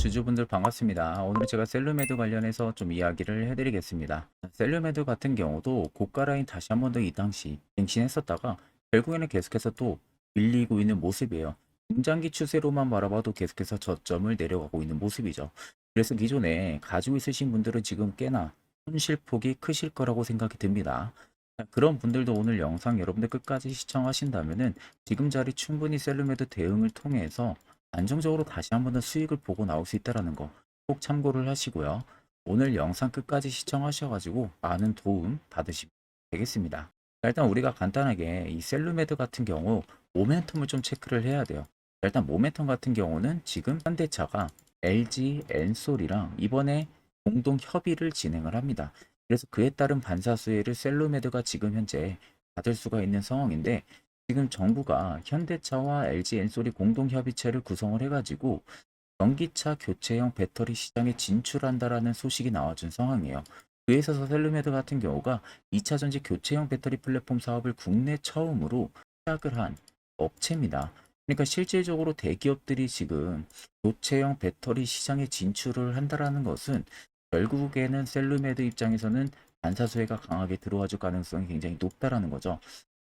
주주분들 반갑습니다. 오늘 제가 셀루메드 관련해서 좀 이야기를 해드리겠습니다. 셀루메드 같은 경우도 고가 라인 다시 한 번 더 이 당시 갱신했었다가 결국에는 계속해서 또 밀리고 있는 모습이에요. 중장기 추세로만 바라봐도 계속해서 저점을 내려가고 있는 모습이죠. 그래서 기존에 가지고 있으신 분들은 지금 꽤나 손실폭이 크실 거라고 생각이 듭니다. 자, 그런 분들도 오늘 영상 여러분들 끝까지 시청하신다면은 지금 자리 충분히 셀루메드 대응을 통해서 안정적으로 다시 한 번 더 수익을 보고 나올 수 있다는 거 꼭 참고를 하시고요. 오늘 영상 끝까지 시청하셔가지고 많은 도움 받으시면 되겠습니다. 자, 일단 우리가 간단하게 이 셀루메드 같은 경우 모멘텀을 좀 체크를 해야 돼요. 자, 일단 모멘텀 같은 경우는 지금 현대차가 LG, 엔솔이랑 이번에 공동 협의를 진행을 합니다. 그래서 그에 따른 반사 수혜를 셀루메드가 지금 현재 받을 수가 있는 상황인데 지금 정부가 현대차와 LG 엔솔이 공동 협의체를 구성을 해가지고 전기차 교체형 배터리 시장에 진출한다라는 소식이 나와준 상황이에요. 그에 있어서 셀루메드 같은 경우가 2차 전지 교체형 배터리 플랫폼 사업을 국내 처음으로 시작을 한 업체입니다. 그러니까 실질적으로 대기업들이 지금 교체형 배터리 시장에 진출을 한다라는 것은 결국에는 셀루메드 입장에서는 반사수혜가 강하게 들어와 줄 가능성이 굉장히 높다라는 거죠.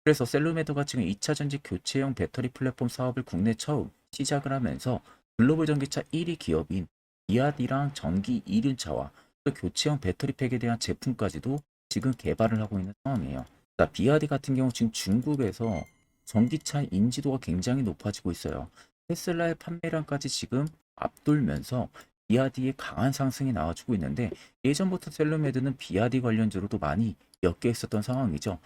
그래서 셀루메드가 지금 2차 전지 교체형 배터리 플랫폼 사업을 국내 처음 시작을 하면서 글로벌 전기차 1위 기업인 비아디랑 전기 1륜차와 또 교체형 배터리 팩에 대한 제품까지도 지금 개발을 하고 있는 상황이에요. 자, 비아디 같은 경우 지금 중국에서 전기차 인지도가 굉장히 높아지고 있어요. 테슬라의 판매량까지 지금 앞돌면서 비아디의 강한 상승이 나와주고 있는데 예전부터 셀루메드는 비아디 관련주로도 많이 엮여 있었던 상황이죠.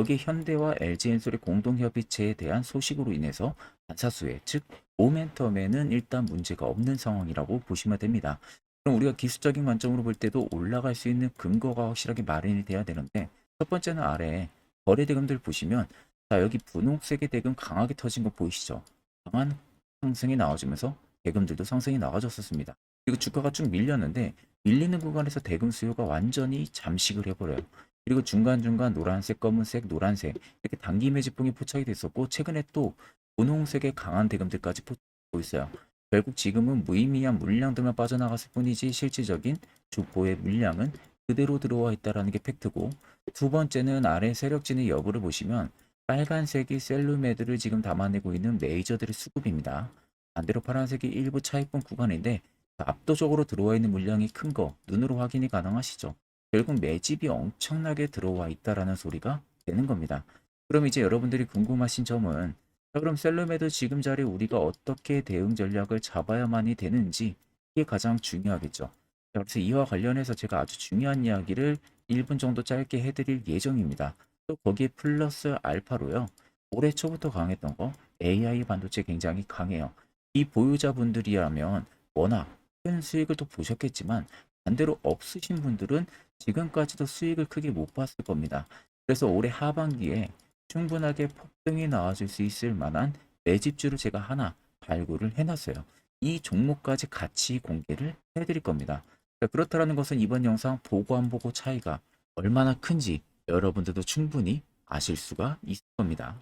거기에 현대와 LG 엔솔의 공동협의체에 대한 소식으로 인해서 반사수혜, 즉 모멘텀에는 일단 문제가 없는 상황이라고 보시면 됩니다. 그럼 우리가 기술적인 관점으로 볼 때도 올라갈 수 있는 근거가 확실하게 마련이 돼야 되는데 첫 번째는 아래 거래 대금들 보시면 자 여기 분홍색의 대금 강하게 터진 거 보이시죠? 강한 상승이 나와주면서 대금들도 상승이 나와줬었습니다. 그리고 주가가 쭉 밀렸는데 밀리는 구간에서 대금 수요가 완전히 잠식을 해버려요. 그리고 중간중간 노란색, 검은색, 노란색 이렇게 단기 매집봉이 포착이 됐었고 최근에 또 분홍색의 강한 대금들까지 포착하고 있어요. 결국 지금은 무의미한 물량들만 빠져나갔을 뿐이지 실질적인 주포의 물량은 그대로 들어와 있다라는 게 팩트고 두 번째는 아래 세력진의 여부를 보시면 빨간색이 셀루메드를 지금 담아내고 있는 메이저들의 수급입니다. 반대로 파란색이 일부 차익분 구간인데 압도적으로 들어와 있는 물량이 큰 거 눈으로 확인이 가능하시죠. 결국 매집이 엄청나게 들어와 있다라는 소리가 되는 겁니다. 그럼 이제 여러분들이 궁금하신 점은 자 그럼 셀루메드 지금 자리에 우리가 어떻게 대응 전략을 잡아야만이 되는지 이게 가장 중요하겠죠. 자, 그래서 이와 관련해서 제가 아주 중요한 이야기를 1분 정도 짧게 해드릴 예정입니다. 또 거기에 플러스 알파로요. 올해 초부터 강했던 거 AI 반도체 굉장히 강해요. 이 보유자분들이라면 워낙 큰 수익을 또 보셨겠지만 반대로 없으신 분들은 지금까지도 수익을 크게 못 봤을 겁니다. 그래서 올해 하반기에 충분하게 폭등이 나와줄 수 있을 만한 매집주를 제가 하나 발굴을 해놨어요. 이 종목까지 같이 공개를 해드릴 겁니다. 자, 그렇다는 것은 이번 영상 보고 안 보고 차이가 얼마나 큰지 여러분들도 충분히 아실 수가 있을 겁니다.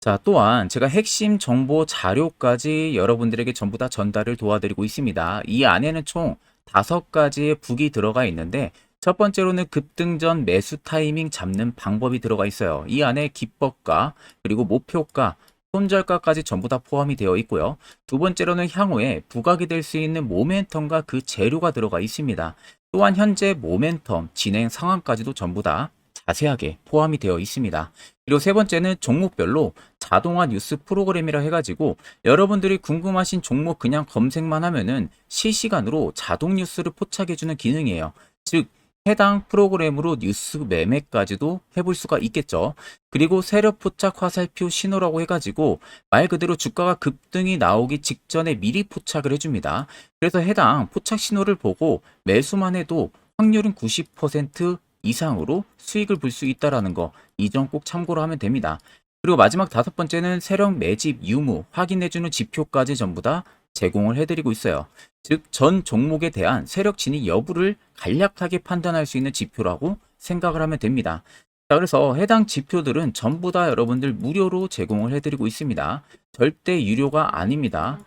자, 또한 제가 핵심 정보 자료까지 여러분들에게 전부 다 전달을 도와드리고 있습니다. 이 안에는 총 다섯 가지의 북이 들어가 있는데 첫 번째로는 급등 전 매수 타이밍 잡는 방법이 들어가 있어요. 이 안에 기법과 그리고 목표가 손절가까지 전부 다 포함이 되어 있고요. 두 번째로는 향후에 부각이 될 수 있는 모멘텀과 그 재료가 들어가 있습니다. 또한 현재 모멘텀 진행 상황까지도 전부 다 자세하게 포함이 되어 있습니다. 그리고 세 번째는 종목별로 자동화 뉴스 프로그램이라 해가지고 여러분들이 궁금하신 종목 그냥 검색만 하면은 실시간으로 자동 뉴스를 포착해주는 기능이에요. 즉 해당 프로그램으로 뉴스 매매까지도 해볼 수가 있겠죠. 그리고 세력 포착 화살표 신호라고 해가지고 말 그대로 주가가 급등이 나오기 직전에 미리 포착을 해줍니다. 그래서 해당 포착 신호를 보고 매수만 해도 확률은 90% 이상으로 수익을 볼 수 있다라는 거 이 점 꼭 참고로 하면 됩니다. 그리고 마지막 다섯 번째는 세력 매집 유무 확인해주는 지표까지 전부 다 제공을 해드리고 있어요. 즉 전 종목에 대한 세력 진입 여부를 간략하게 판단할 수 있는 지표라고 생각을 하면 됩니다. 자, 그래서 해당 지표들은 전부 다 여러분들 무료로 제공을 해드리고 있습니다. 절대 유료가 아닙니다.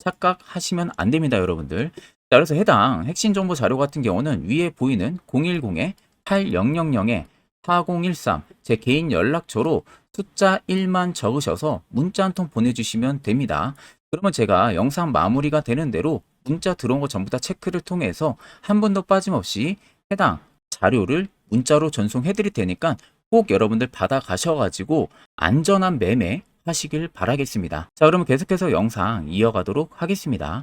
착각하시면 안 됩니다, 여러분들. 자, 그래서 해당 핵심 정보 자료 같은 경우는 위에 보이는 010-8000-4013 제 개인 연락처로 숫자 1만 적으셔서 문자 한 통 보내주시면 됩니다. 그러면 제가 영상 마무리가 되는 대로 문자 들어온 거 전부 다 체크를 통해서 한 번도 빠짐없이 해당 자료를 문자로 전송해 드릴 테니까 꼭 여러분들 받아 가셔가지고 안전한 매매 하시길 바라겠습니다. 자, 그러면 계속해서 영상 이어가도록 하겠습니다.